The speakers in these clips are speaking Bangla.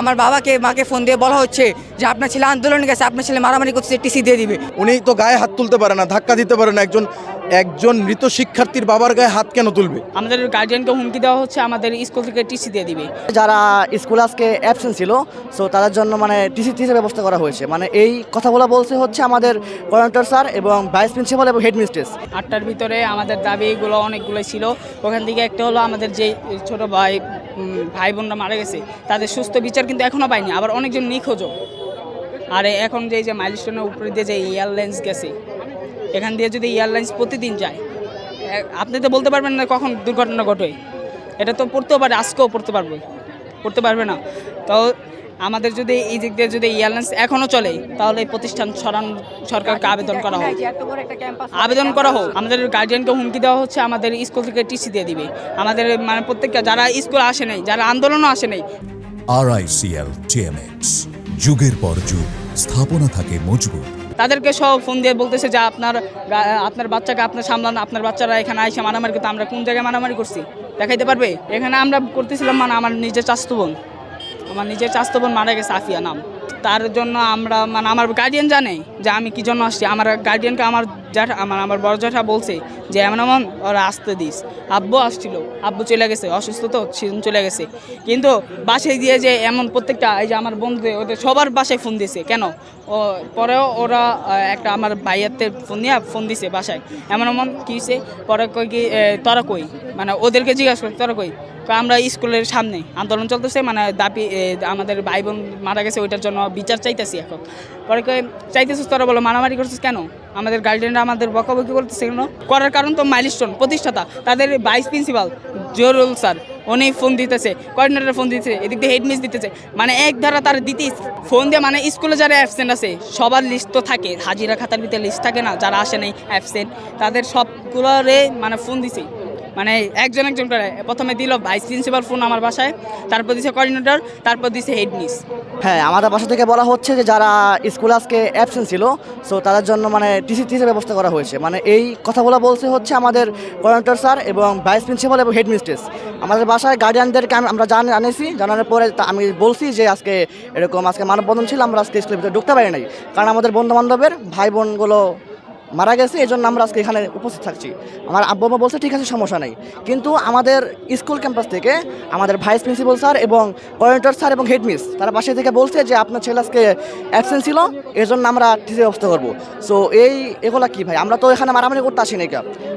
আমার বাবাকে মাকে ফোন দিয়ে বলা হচ্ছে যে আপনার ছেলে আন্দোলনে গেছে আপনার ছেলে মারামারি করছে টিসি দিয়ে দিবে। উনি তো গায়ে হাত তুলতে পারে না ধাক্কা দিতে পারে না একজন একজন মৃত শিক্ষার্থীর বাবার গায়ে হাত কেন তুলবে? আমাদের গার্জিয়ানকে হুমকি দেওয়া হচ্ছে আমাদের স্কুল থেকে টিসি দিয়ে দিবে। যারা স্কুল আজকে অ্যাবসেন্ট ছিল সো তাদের জন্য মানে টিসি টিসির ব্যবস্থা করা হয়েছে। মানে এই কথাগুলো বলছে হচ্ছে আমাদের কোঅর্ডিনেটর স্যার এবং ভাইস প্রিন্সিপাল এবং হেড মিস্ট্রেস আটটার ভিতরে আমাদের দাবিগুলো অনেকগুলো ছিল। ওখান থেকে একটা হলো আমাদের যে ছোট ভাই ভাই বোনরা মারা গেছে তাদের সুস্থ বিচার কিন্তু এখনও পাইনি আবার অনেকজন নিখোঁজও। আর এখন যে এই যে মাইলস্টোনের উপরে দিয়ে যে এয়ারলাইন্স গেছে এখান দিয়ে যদি এয়ারলাইন্স প্রতিদিন যায় আপনি তো বলতে পারবেন না কখন দুর্ঘটনা ঘটে। এটা তো পড়তেও পারে আজকেও পড়তে পারবে পড়তে পারবে না। তো আমাদের যদি এই দিক দিয়ে যদি এয়ারলাইন্স এখনও চলে তাহলে এই প্রতিষ্ঠান সরান সরকারকে আবেদন করা হোক। আবেদন করা হোক। আমাদের গার্জিয়ানকে হুমকি দেওয়া হচ্ছে আমাদের স্কুল থেকে টিসি দিয়ে দিবে। আমাদের মানে প্রত্যেকটা যারা স্কুল আসে নাই যারা আন্দোলনও আসে নাই আরআইসিএল টিএমএক্স যুগের পর যুগ, স্থাপনা থাকে মজবুত। তাদেরকে সব ফোন দিয়ে বলতেছে যে আপনার আপনার বাচ্চাকে আপনার সামলান, আপনার বাচ্চারা এখানে আইসে মারামারি করতে, আমরা কোন জায়গায় মারামারি করছি? দেখাইতে পারবে? এখানে আমরা করতেছিলাম মানে আমার নিজের চাস্তবন বোন। আমার নিজের চাস্তো বোন মারা গেছে, আফিয়া নাম। তার জন্য আমরা মানে আমার গার্ডিয়ান জানে যে আমি কি জন্য আসছি। আমার গার্ডিয়ানকে আমার জ্যাঠা আমার আমার বড় জ্যাঠা বলছে যে, এমন এমন ওরা আসতে দিস। আব্বু আসছিল। আব্বু চলে গেছে, অসুস্থ তো চলে গেছে। কিন্তু বাসায় দিয়ে যে এমন প্রত্যেকটা, এই যে আমার বন্ধুদের, ওদের সবার বাসায় ফোন দিয়েছে কেন? ও, পরেও ওরা একটা আমার ভাইয়াতে ফোন নিয়ে ফোন দিছে বাসায়। এমন এমন কী পরে কই কি তোরা কই? মানে ওদেরকে জিজ্ঞাসা করি তোরা কই? আমরা স্কুলের সামনে আন্দোলন চলতেছে মানে দাবি আমাদের ভাই বোন মারা গেছে, ওইটার জন্য বিচার চাইতেছি এখন। পরে চাইতেছিস তোরা বলো, মারামারি করছিস কেন? আমাদের গার্ডিয়ানরা আমাদের বকাবকি করতেছে কেন? করার কারণ তো মাইলস্টোন, প্রতিষ্ঠাতা, তাদের ভাইস প্রিন্সিপাল, জরুল স্যার, উনি ফোন দিতেছে কোঅর্ডিনেটর ফোন দিতেছে, এদিক দিয়ে হেড মিস দিতেছে মানে এক ধারা তার দিতেই ফোন দিয়ে মানে স্কুলে যারা অ্যাবসেন্ট আছে, সবার লিস্ট তো থাকে, হাজিরা খাতার ভিতরে লিস্ট থাকে না, যারা আসে নাই অ্যাবসেন্ট তাদের সবগুলোরে মানে ফোন দিছে। মানে একজন একজন করে। প্রথমে দিল ভাইস প্রিন্সিপাল ফোন আমার বাসায়, তারপর দিছে কোঅর্ডিনেটর তারপর দিছে হেড মিস হ্যাঁ আমাদের বাসা থেকে বলা হচ্ছে যে যারা স্কুল আজকে অ্যাবসেন্ট ছিল সো তাদের জন্য মানে টিসি টিসির ব্যবস্থা করা হয়েছে। মানে এই কথাগুলো বলছে হচ্ছে আমাদের কোঅর্ডিনেটর স্যার এবং ভাইস প্রিন্সিপাল এবং হেড মিস্ট্রেস আমাদের বাসায় গার্ডিয়ানদেরকে আমি- আমরা জান জানিয়েছি জানানোর পরে আমি বলছি যে আজকে এরকম আজকে মানববন্ধন ছিল, আমরা আজকে স্কুলের ভিতরে ঢুকতে পারি নাই। কারণ আমাদের বন্ধু বান্ধবের ভাই বোনগুলো মারা গেছে এই জন্য আমরা আজকে এখানে উপস্থিত থাকছি। আমার আব্বু বলছে, ঠিক আছে, সমস্যা নেই। কিন্তু আমাদের স্কুল ক্যাম্পাস থেকে আমাদের ভাইস প্রিন্সিপাল স্যার এবং কোঅর্ডিনেটর স্যার এবং হেড মিস তারা বাসা থেকে বলছে যে, আপনার ছেলে আজকে অ্যাবসেন্ট ছিল এই জন্য আমরা টিসি ব্যবস্থা করব। সো এই এগুলো কি ভাই? আমরা তো এখানে মারামারি করতে আসি না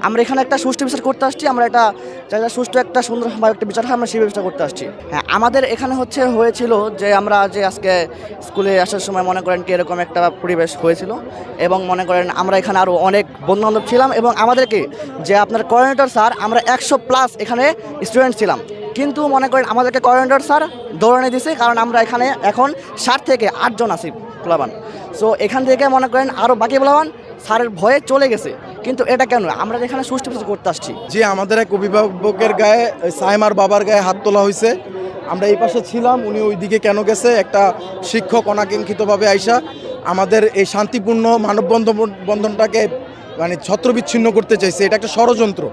আমরা এখানে একটা সুষ্ঠু বিচার করতে আসছি, আমরা একটা যাতে সুষ্ঠু একটা সুন্দর বা একটা বিচার হয়, আমরা সেই ব্যবস্থা করতে আসছি। হ্যাঁ আমাদের এখানে হচ্ছে হয়েছিল যে, আমরা যে আজকে স্কুলে আসার সময় মনে করেন কি এরকম একটা পরিবেশ হয়েছিল এবং মনে করেন আমরা এখানে আরও অনেক বন্ধুবান্ধব ছিলাম এবং আমাদেরকে যে আপনার কোঅর্ডিনেটর স্যার, আমরা একশো প্লাস এখানে স্টুডেন্ট ছিলাম। কিন্তু মনে করেন আমাদেরকে কোঅর্ডিনেটর স্যার দৌড়ানি দিছে, কারণ আমরা এখানে এখন ষাট থেকে আটজন আছি প্লাবান। সো এখান থেকে মনে করেন আরও বাকি প্লাবান স্যারের ভয়ে চলে গেছে। কিন্তু এটা কেন? আমরা এখানে সুষ্ঠু বিচার করতে আসছি। যে আমাদের এক অভিভাবকের গায়ে, সাইমার বাবার গায়ে হাত তোলা হয়েছে আমরা এই পাশে ছিলাম, উনি ওই দিকে কেন গেছে? একটা শিক্ষক অনাকাঙ্ক্ষিতভাবে আইসা আমাদের এই শান্তিপূর্ণ মানববন্ধন বন্ধনটাকে মানে ছত্রবিচ্ছিন্ন করতে চাইছে, এটা একটা ষড়যন্ত্র।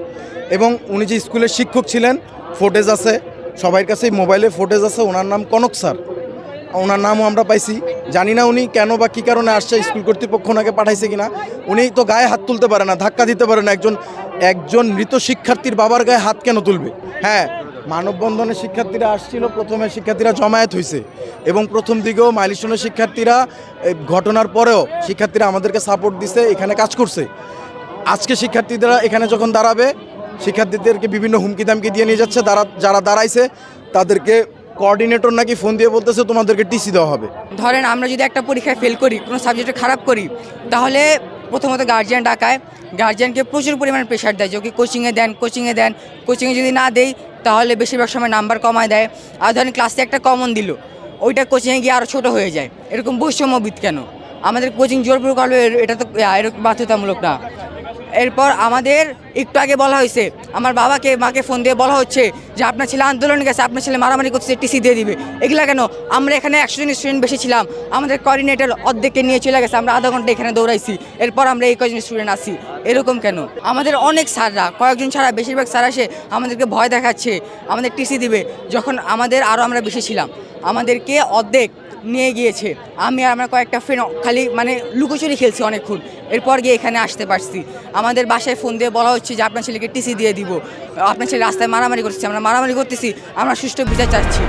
এবং উনি যে স্কুলের শিক্ষক ছিলেন ফোটেজ আছে সবার কাছেই মোবাইলে ফোটেজ আছে, ওনার নাম কনক স্যার। ওনার নামও আমরা পাইছি। জানি না উনি কেন বা কী কারণে আসছে, স্কুল কর্তৃপক্ষ ওনাকে পাঠাইছে কিনা। উনি তো গায়ে হাত তুলতে পারে না, ধাক্কা দিতে পারে না, একজন একজন মৃত শিক্ষার্থীর বাবার গায়ে হাত কেন তুলবে? হ্যাঁ মানববন্ধনে শিক্ষার্থীরা আসছিল, প্রথমে শিক্ষার্থীরা জমায়েত হয়েছে এবং প্রথম দিকেও মাইলিস্টনের শিক্ষার্থীরা ঘটনার পরেও শিক্ষার্থীরা আমাদেরকে সাপোর্ট দিছে, এখানে কাজ করছে। আজকে শিক্ষার্থীরা এখানে যখন দাঁড়াবে, শিক্ষার্থীদেরকে বিভিন্ন হুমকি দামকি দিয়ে নিয়ে যাচ্ছে যারা যারা দাঁড়াইছে, তাদেরকে কোঅর্ডিনেটর নাকি ফোন দিয়ে বলতেছে, তোমাদেরকে টিসি দেওয়া হবে। ধরেন আমরা যদি একটা পরীক্ষায় ফেল করি, কোনো সাবজেক্টে খারাপ করি, তাহলে প্রথমত গার্জিয়ান ডাকায়। গার্জিয়ানকে প্রচুর পরিমাণে প্রেশার দেয়, যে ওকে কোচিংয়ে দেন কোচিংয়ে দেন। কোচিংয়ে যদি না দেই তাহলে বেশিরভাগ সময় নাম্বার কমায় দেয়। আর ধরেন ক্লাসে একটা কমন দিল, ওইটা কোচিংয়ে গিয়ে আরও ছোটো হয়ে যায়। এরকম বৈষম্যবিদ কেন? আমাদের কোচিং জোরপুর করল এটা তো এরকম বাধ্যতামূলক না। এরপর আমাদের একটু আগে বলা হয়েছে, আমার বাবাকে, মাকে ফোন দিয়ে বলা হচ্ছে যে আপনার ছেলে আন্দোলনে গেছে, আপনার ছেলে মারামারি করছে টিসি দিয়ে দিবে। এগুলা কেন? আমরা এখানে একশো জন স্টুডেন্ট বেশি ছিলাম, আমাদের কোঅর্ডিনেটর অর্ধেককে নিয়ে চলে গেছে, আমরা আধা ঘণ্টা এখানে দৌড়াইছি, এরপর আমরা এই কজন স্টুডেন্ট আসি এরকম কেন? আমাদের অনেক স্যাররা, কয়েকজন ছাড়া বেশিরভাগ স্যার আসে আমাদেরকে ভয় দেখাচ্ছে, আমাদের টিসি দিবে, যখন আমাদের আরও আমরা বেশি ছিলাম। আমাদেরকে অর্ধেক নিয়ে গিয়েছে। আমি আর আমার কয়েকটা ফ্রেন্ড খালি মানে লুকোচুরি খেলছি অনেকক্ষণ। এরপর গিয়ে এখানে আসতে পারছি। আমাদের বাসায় ফোন দিয়ে বলা হচ্ছে যে, আপনার ছেলেকে টিসি দিয়ে দিব। আপনার ছেলে রাস্তায় মারামারি করছে আমরা মারামারি করতেছি। আমরা সুষ্ঠু বিচার চাচ্ছি।